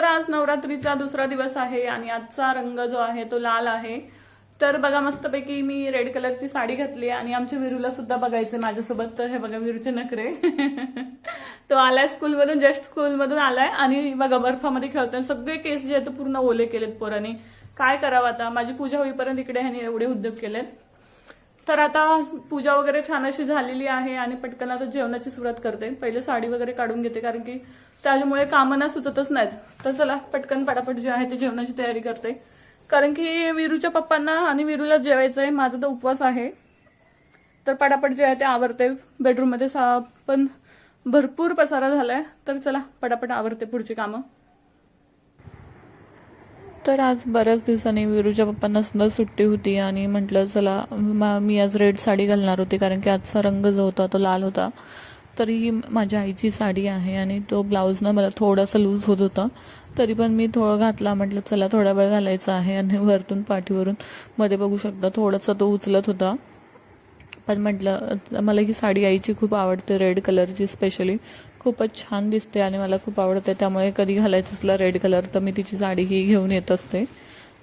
तर आज नवरात्रीचा दुसरा दिवस आहे आणि आजचा रंग जो आहे तो लाल आहे. तर बघा मस्तपैकी मी रेड कलरची साडी घातली आणि आमच्या विरूला सुद्धा बघायचे माझ्यासोबत. तर हे बघा विरूचे नखरे. तो आलाय स्कूलमधून जस्ट स्कूलमधून आलाय आणि बघा बर्फामध्ये खेळतोय सगळे केस जे आहेत पूर्ण ओले केलेत पोरांनी. काय करावं आता? माझी पूजा होईपर्यंत इकडे ह्याने एवढे उद्योग केलेत. तर आता पूजा वगैरे छान अशी झालेली आहे आणि पटकन आता जेवणाची सुरुवात करते. पहिले साडी वगैरे काढून घेते कारण की त्याच्यामुळे कामं ना सुचतच नाहीत. तर चला पटकन पटापट जे आहे ते जेवणाची तयारी करते. कारण की विरूच्या पप्पांना आणि विरूला जेवायचं आहे माझा तर उपवास आहे. तर पटापट जे आहे ते आवरते. बेडरूममध्ये सा पण भरपूर पसारा झालाय. तर चला पटापट आवरते पुढची कामं. तर आज बऱ्याच दिवसांनी विरूच्या पप्पांना सुद्धा सुट्टी होती आणि म्हटलं चला मा- मी आज रेड साडी घालणार होती कारण की आजचा रंग जो होता तो लाल होता. तरी ही माझ्या आईची साडी आहे आणि तो ब्लाऊजनं मला थोडासा लूज होत होता. तरी पण मी थोडं घातला म्हटलं चला थोडा वेळ घालायचा आहे आणि वरतून पाठीवरून मध्ये बघू शकता. थोडासा तो उचलत होता. पण म्हटलं मला ही साडी आईची खूप आवडते रेड कलरची स्पेशली. खूपच छान दिसते आणि मला खूप आवडते. त्यामुळे कधी घालायचं असलं रेड कलर तर मी तिची साडी ही घेऊन येत असते.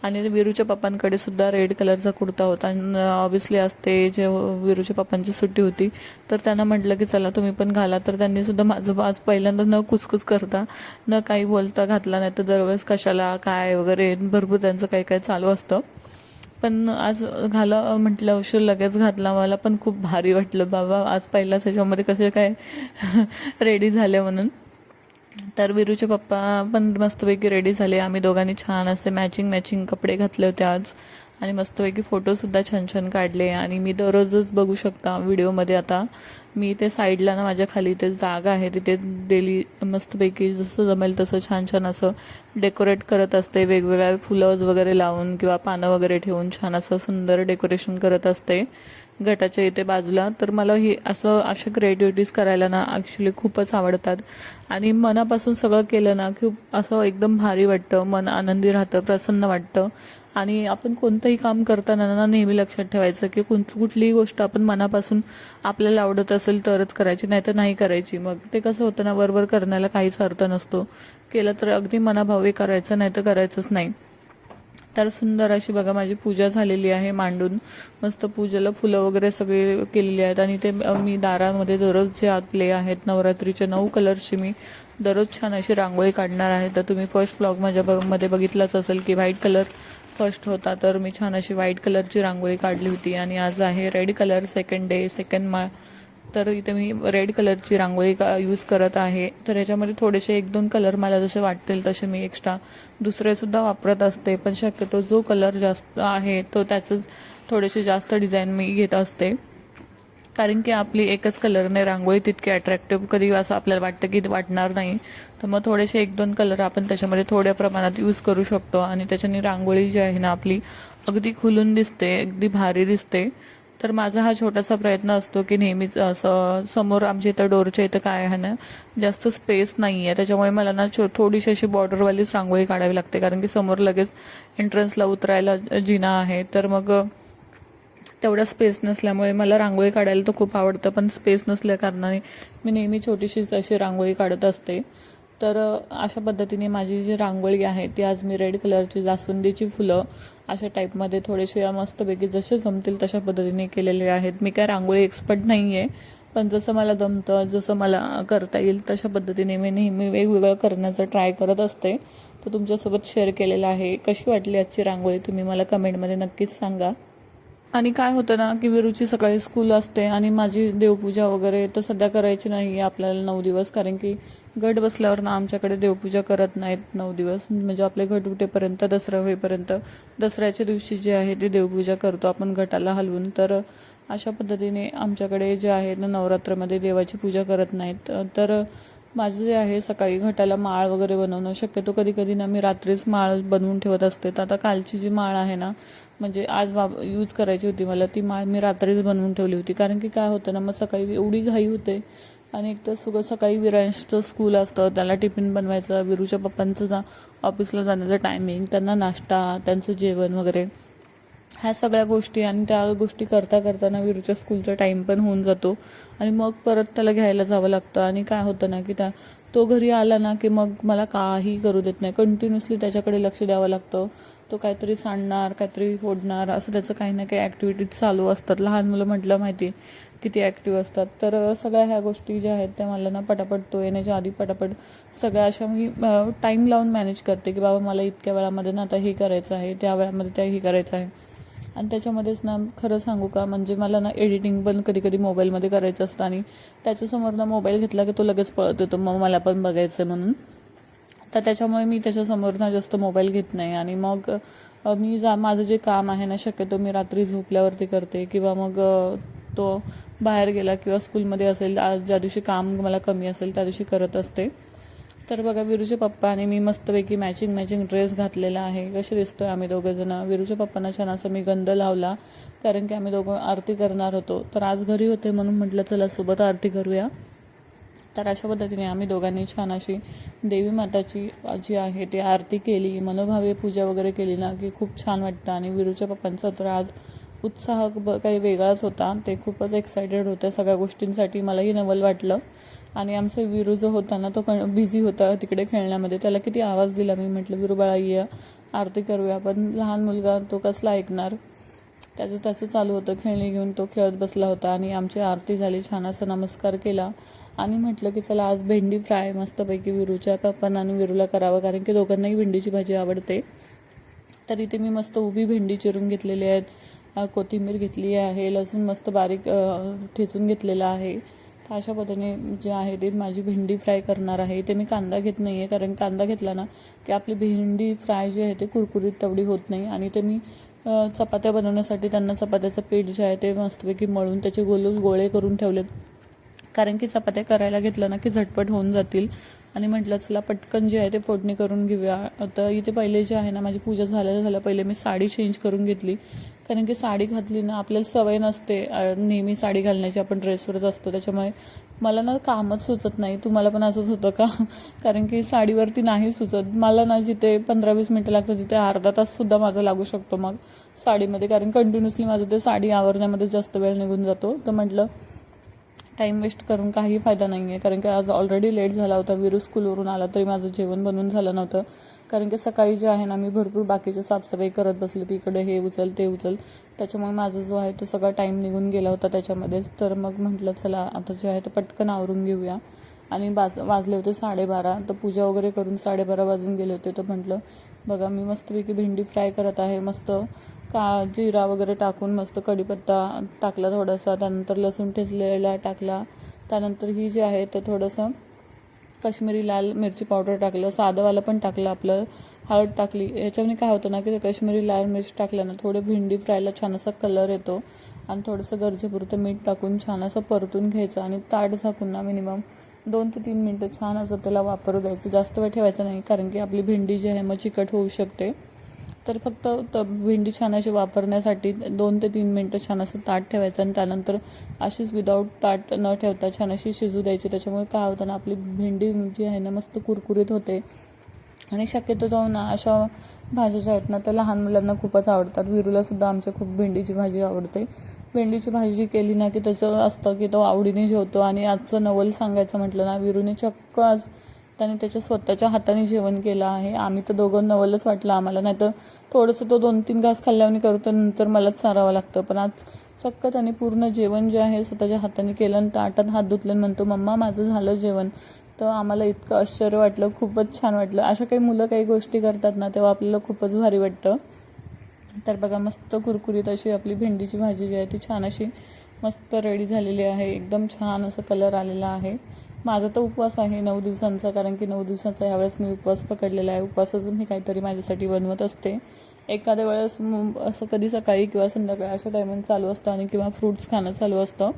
आणि विरूच्या पप्पांकडे सुद्धा रेड कलरचा कुर्ता होता. आणि ऑब्व्हियसली असते जे विरूच्या पप्पांची सुट्टी होती तर त्यांना म्हटलं की चला तुम्ही पण घाला. तर त्यांनी सुद्धा माझं आज पहिल्यांदा न कुसकुस करता न काही बोलता घातला. नाही तर दरवेळेस कशाला काय वगैरे भरपूर त्यांचं काही काही चालू असतं. पण आज घाला म्हटलं उशीर लगेच घातला मला पण खूप भारी वाटलं. बाबा आज पहिलाच ह्याच्यामध्ये कसे काय रेडी झाले म्हणून. तर विरूचे पप्पा पण मस्तपैकी रेडी झाले. आम्ही दोघांनी छान असे मॅचिंग मॅचिंग कपडे घातले होते आज. आणि मस्तपैकी फोटोसुद्धा छान छान काढले. आणि मी दररोजच बघू शकता व्हिडिओमध्ये आता. मी ते साईडला ना माझ्या खाली ते जागा आहे. तिथे डेली मस्तपैकी जसं जमेल तसं छान छान असं डेकोरेट करत असते. वेगवेगळ्या फुलंज वगैरे लावून किंवा पानं वगैरे ठेवून छान असं सुंदर डेकोरेशन करत असते. गटाच्या इथे बाजूला. तर मला ही असं अशा क्रिएटिव्हिटीज करायला ना ॲक्च्युली खूपच आवडतात. आणि मनापासून सगळं केलं ना खूप असं एकदम भारी वाटतं. मन आनंदी राहतं प्रसन्न वाटतं. आणि आपण कोणतंही काम करताना ना नेहमी लक्षात ठेवायचं की कोण कुठलीही गोष्ट आपण मनापासून आपल्याला आवडत असेल तरच करायची नाही तर नाही करायची. मग ते कसं होतं ना वरवर करण्याला काहीच अर्थ नसतो. केलं तर अगदी मनाभावे करायचं नाही तर करायचंच नाही. तर सुंदर अशी बघा माझी पूजा झालेली आहे मांडून. मस्त पूजेला फुलं वगैरे सगळे केलेली आहेत आणि ते मी दारामध्ये दररोज जे आपले आहेत नवरात्रीचे नऊ कलरची मी दररोज छान अशी रांगोळी काढणार आहे. तर तुम्ही फर्स्ट ब्लॉग माझ्या ब- मध्ये बघितलाच असेल की व्हाईट कलर फर्स्ट होता तर मी छान अशी व्हाईट कलरची रांगोळी काढली होती आणि आज आहे red colour second day second मा तर इथे मी रेड कलरची रांगोळी का यूज करत आहे. तर याच्यामध्ये थोडेसे एक दोन कलर मला जसे वाटतील तसे मी एक्स्ट्रा दुसरेसुद्धा वापरत असते पण शक्यतो जो कलर जास्त आहे तो त्याचंच थोडेसे जास्त डिझाईन मी घेत असते. कारण की आपली एकच कलरने रांगोळी तितकी अट्रॅक्टिव्ह कधी असं आपल्याला वाटतं की वाटणार नाही. तर मग थोडेसे एक दोन कलर आपण त्याच्यामध्ये थोड्या प्रमाणात यूज करू शकतो आणि त्याच्याने रांगोळी जी आहे ना आपली अगदी खुलून दिसते अगदी भारी दिसते. तर माझा हा छोटासा प्रयत्न असतो की नेहमीच असं समोर आमच्या इथं डोरच्या इथं काय आहे ना जास्त स्पेस नाही आहे त्याच्यामुळे मला ना छो थोडीशी अशी बॉर्डरवालीच रांगोळी काढावी लागते. कारण की समोर लगेच एंट्रन्सला उतरायला जिना आहे. तर मग तेवढा स्पेस नसल्यामुळे मला रांगोळी काढायला तर खूप आवडतं पण स्पेस नसल्या कारणाने मी नेहमी छोटीशीच अशी रांगोळी काढत असते. तर अशा पद्धतीने माझी जी रांगोळी आहे ती आज मी रेड कलरची जास्वंदीची फुलं अशा टाईपमध्ये थोडेसे मस्तपैकी जसे जमतील तशा पद्धतीने केलेले आहेत. मी काय रांगोळी एक्सपर्ट नाही आहे पण जसं मला जमतं जसं मला करता येईल तशा पद्धतीने मी नेहमी वेगवेगळं करण्याचा ट्राय करत असते. तर तुमच्यासोबत शेअर केलेलं आहे. कशी वाटली आजची रांगोळी? तुम्ही मला कमेंटमध्ये नक्कीच सांगा. आणि काय होतं ना की विरूची सकाळी स्कूल असते आणि माझी देवपूजा वगैरे तर सध्या करायची नाही आपल्याला नऊ दिवस कारण की गट बसल्यावर ना आमच्याकडे देवपूजा करत नाहीत नऊ दिवस. म्हणजे आपले घट उठेपर्यंत दसरा होईपर्यंत दसऱ्याच्या दिवशी जे आहे ते देवपूजा करतो आपण घटाला हलवून. तर अशा पद्धतीने आमच्याकडे जे आहे ना नवरात्रामध्ये देवाची पूजा करत नाहीत. तर माझं जे आहे सकाळी घटाला माळ वगैरे बनवणं शक्यतो कधी कधी ना मी रात्रीच माळ बनवून ठेवत असते. तर आता कालची जी माळ आहे ना म्हणजे आज वाप यूज करायची होती मला ती माळ मी रात्रीच बनवून ठेवली होती. कारण की काय होतं ना मग सकाळी एवढी घाई होते आणि एक तर सुगं सकाळी विरांशचं स्कूल असतं त्याला टिफिन बनवायचं विरूच्या पप्पांचं जा ऑफिसला जाण्याचं टायमिंग त्यांना नाश्ता त्यांचं जेवण वगैरे. ह्या सगळ्या गोष्टी आणि त्या गोष्टी करता करताना विरूच्या स्कूलचा टाईम पण होऊन जातो. आणि मग परत त्याला घ्यायला जावं लागतं. आणि काय होतं ना की त्या तो घरी आला ना की मग मला काही करू देत नाही. कंटिन्युअसली त्याच्याकडे लक्ष द्यावं लागतं. तो काहीतरी सांडणार काहीतरी फोडणार असं त्याचं काही ना काही ॲक्टिव्हिटीज चालू असतात. लहान मुलं म्हटलं माहिती किती ॲक्टिव्ह असतात. तर सगळ्या ह्या गोष्टी ज्या आहेत त्या मला ना पटापट तो येण्याच्या आधी पटापट सगळ्या अशा मी टाईम लावून मॅनेज करते की बाबा मला इतक्या वेळामध्ये ना आता हे करायचं आहे त्या वेळामध्ये त्या हे करायचं आहे. आणि त्याच्यामध्येच ना खरं सांगू का म्हणजे मला ना एडिटिंग पण कधी कधी मोबाईलमध्ये करायचं असतं आणि त्याच्यासमोर ना मोबाईल घेतला की तो लगेच पळत येतो. मग मला पण बघायचं आहे म्हणून. तर त्याच्यामुळे मी त्याच्यासमोर ना जास्त मोबाईल घेत नाही. आणि मग मी जा माझं जे काम आहे ना शक्यतो मी रात्री झोपल्यावरती करते. किंवा मग तो बाहेर गेला किंवा स्कूलमध्ये असेल आज ज्या दिवशी काम मला कमी असेल त्या दिवशी करत असते. तर बघा विरूचे पप्पा आणि मी मस्तपैकी मॅचिंग मॅचिंग ड्रेस घातलेला आहे. कसे दिसतोय आम्ही दोघं जण? विरूच्या पप्पांना छान असं मी गंध लावला कारण की आम्ही दोघं आरती करणार होतो. तर आज घरी होते म्हणून म्हटलं चला सोबत आरती करूया. तर अशा पद्धतीने आम्ही दोघांनी छान अशी देवी माताची जी आहे ती आरती केली. मनोभावे पूजा वगैरे केली ना की खूप छान वाटतं. आणि विरूच्या पप्पांचा तर आज उत्साह काही वेगळाच होता. ते खूपच एक्सायटेड होते सगळ्या गोष्टींसाठी. मलाही नवल वाटलं. आणि आमचं विरू जो होता ना तो बिझी होता तिकडे खेळण्यामध्ये. त्याला किती आवाज दिला मी म्हटलं विरू बाळा ये. आरती करूया. पण लहान मुलगा तो कसला ऐकणार? त्याचं त्याचं चालू होतं. खेळणी घेऊन तो खेळत बसला होता आणि आमची आरती झाली. छान असा नमस्कार केला. आणि म्हटलं की चला आज भेंडी फ्राय मस्तपैकी विरूच्या. पप्पांना आणि विरूला करावं कारण की दोघांनाही भेंडीची भाजी आवडते. तर इथे मी मस्त उभी भेंडी चिरून घेतलेली आहेत. कोथिंबीर घेतली आहे. लसूण मस्त बारीक ठेचून घेतलेला आहे. अशा पद्धतीने जे आहे ते माझी भेंडी फ्राय करणार आहे. ते मी कांदा घेत नाही आहे कारण कांदा घेतला ना की आपली भेंडी फ्राय जी आहे ते कुरकुरीत तेवढी होत नाही. आणि ते मी चपात्या बनवण्यासाठी त्यांना चपात्याचं पीठ जे आहे ते मस्तपैकी मळून त्याचे गोल गोळे करून ठेवलेत. कारण की चपात्या करायला घेतलं ना की झटपट होऊन जातील. आणि म्हटलं चला पटकन जे आहे ते फोडणी करून घेऊया. आता इथे पहिले जे आहे ना माझी पूजा झाल्या झाल्या पहिले मी साडी चेंज करून घेतली. कारण की साडी घातली ना आपल्याला सवय नसते. नेहमी साडी घालण्याची आपण ड्रेसवरच असतो. त्याच्यामुळे मला ना कामच सुचत नाही. तुम्हाला पण असंच होतं का? कारण की साडीवरती नाही सुचत. मला ना जिथे पंधरा वीस मिनटं लागतं तिथे अर्धा ताससुद्धा माझा लागू शकतो मग साडीमध्ये. कारण कंटिन्युअसली माझं ते साडी आवरण्यामध्ये जास्त वेळ निघून जातो. तर म्हटलं टाईम वेस्ट करून काही फायदा नाही आहे कारण की आज ऑलरेडी लेट झाला होता विरू स्कूलवरून आला तरी माझं जेवण बनवून झालं नव्हतं. कारण की सकाळी जे आहे ना मी भरपूर बाकीचे साफसफाई करत बसले तिकडे हे उचल ते उचल. त्याच्यामुळे माझा जो आहे तो सगळा टाईम निघून गेला होता त्याच्यामध्येच तर मग म्हटलं चला आता जे आहे ते पटकन आवरून घेऊया. आणि बाज वाजले होते साडेबारा. तर पूजा वगैरे करून साडेबारा वाजून गेले होते. तर म्हटलं बघा मी मस्तपैकी भेंडी फ्राय करत आहे. मस्त का जिरा वगैरे टाकून मस्त कढीपत्ता टाकला थोडासा. त्यानंतर लसूण ठेचलेला टाकला. त्यानंतर ही जी आहे ते थोडंसं काश्मीरी लाल मिरची पावडर टाकलं. साधंवालं पण टाकलं आपलं. हळद टाकली. याच्याने काय होतं ना की ते काश्मीरी लाल मिरची टाकल्यानं थोडं भेंडी फ्रायला छान असा कलर येतो. आणि थोडंसं गरजेपुरतं मीठ टाकून छान असं परतून घ्यायचं आणि ताट झाकून ना मिनिमम दोन ते तीन मिनटं छान असं त्याला वापरू द्यायचं. जास्त वेळ ठेवायचं नाही कारण की आपली भेंडी जी आहे मग चिकट होऊ शकते. तर फक्त त भेंडी छान अशी वापरण्यासाठी दोन ते तीन मिनटं छान असं ताट ठेवायचं आणि त्यानंतर अशीच विदाऊट ताट न ठेवता छान अशी शिजू द्यायची. त्याच्यामुळे काय होतं ना आपली भेंडी जी आहे ना मस्त कुरकुरीत होते. आणि शक्यतो जाऊन ना अशा भाज्या ज्या आहेत ना त्या लहान मुलांना खूपच आवडतात. विरूला सुद्धा आमच्या खूप भेंडीची भाजी आवडते. भेंडीची भाजी केली ना की त्याचं असतं की तो आवडीने जेवतो. आणि आजचं नवल सांगायचं म्हटलं ना विरूने चक्क आज त्याने त्याच्या स्वतःच्या हाताने जेवण केलं आहे. आम्ही तर दोघं नवलच वाटलं आम्हाला. नाही तर थोडंसं तो दोन तीन घास खाल्ल्याने करतो नंतर मलाच सारावं लागतं. पण आज चक्क त्याने पूर्ण जेवण जे आहे स्वतःच्या हाताने केलं आणि ताटात हात धुतले आणि म्हणतो मम्मा माझं झालं जेवण. तर आम्हाला इतकं आश्चर्य वाटलं खूपच छान वाटलं. अशा काही मुलं काही गोष्टी करतात ना तेव्हा आपल्याला खूपच भारी वाटतं. तर बघा मस्त कुरकुरीत अशी आपली भेंडीची भाजी जी आहे ती छान अशी मस्त रेडी झालेली आहे. एकदम छान असं कलर आलेला आहे. माझा तर उपवास आहे नऊ दिवसांचा कारण की नऊ दिवसाचा यावेळेस मी उपवास पकडलेला आहे. उपवासाचं मी काहीतरी माझ्यासाठी बनवत असते. एखाद्या वेळेस असं कधी सकाळी किंवा संध्याकाळी अशा टायमिंग चालू असतं आणि किंवा फ्रूट्स खाणं चालू असतं.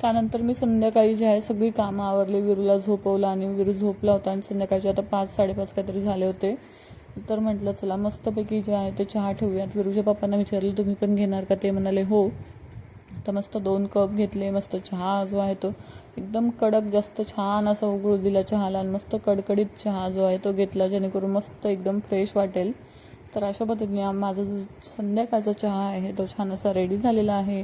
त्यानंतर मी संध्याकाळी जे आहे सगळी कामं आवरली. विरूला झोपवलं आणि विरू झोपला होता आणि संध्याकाळचे आता पाच साडेपाच काहीतरी झाले होते. तर म्हटलं चला मस्तपैकी जे आहे ते चहा ठेवूयात. विरूच्या पप्पांना विचारलं तुम्ही पण घेणार का? ते म्हणाले हो. तर मस्त दोन कप घेतले मस्त चहा जो आहे तो एकदम कडक जास्त छान असा उघडू दिला चहाला आणि मस्त कडकडीत चहा जो आहे तो घेतला जेणेकरून मस्त एकदम फ्रेश वाटेल. तर अशा पद्धतीने माझा जो संध्याकाळचा चहा आहे तो छान असा रेडी झालेला आहे.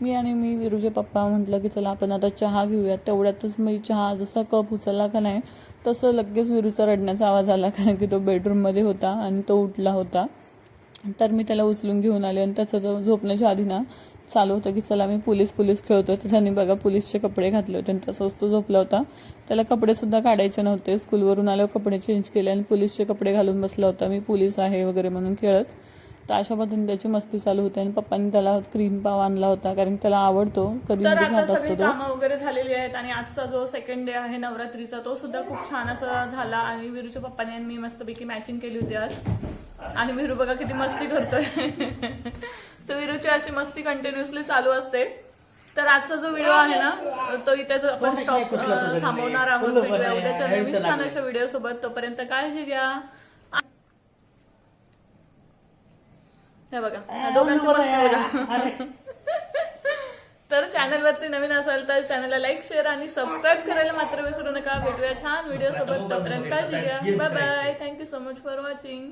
मी आणि मी विरूचे पप्पा म्हटलं की चला आपण आता चहा घेऊयात. तेवढ्यातच मी चहा जसा कप उचलला का नाही तसं लगेच विरूचा रडण्याचा आवाज आला कारण की तो बेडरूममध्ये होता आणि तो उठला होता. तर मी त्याला उचलून घेऊन आले आणि त्याचं तो झोपण्याच्या आधी ना चालू होतं की चला मी पोलीस पोलीस खेळतोय. तर त्यांनी बघा पोलीसचे कपडे घातले होते आणि तसंच तो झोपला होता. त्याला कपडेसुद्धा काढायचे नव्हते. स्कूलवरून आल्यावर कपडे चेंज केले आणि पोलीसचे कपडे घालून बसला होता. मी पोलीस आहे वगैरे म्हणून खेळत. तर अशा पद्धतीने त्याची मस्ती चालू होती आणि पप्पांनी त्याला क्रीम पाव आणला होता कारण त्याला आवडतो. कधी तर कधी आता खात सगळी असतो तो. कामं वगैरे झालेली आहेत आणि आजचा जो सेकंड डे आहे नवरात्रीचा तो सुद्धा खूप छान असा झाला. आणि विरूच्या पप्पाने आणि मी मस्तपैकी मॅचिंग केली होती आज. आणि विरू बघा किती मस्ती करतोय. तर विरूची अशी मस्ती कंटिन्युअसली चालू असते. तर आजचा जो व्हिडिओ आहे ना तो इथेच आपण स्टॉप थांबवणार आहोत. उद्याच्या नवीन छान अशा व्हिडिओ सोबत तोपर्यंत काळजी घ्या. हे बघा मस्ती बघा. तर चॅनलवरती नवीन असाल तर चॅनलला लाईक शेअर आणि सबस्क्राईब करायला मात्र विसरू नका. भेटूया छान व्हिडिओ सोबत तोपर्यंत काळजी घ्या. Bye bye thank you so much for watching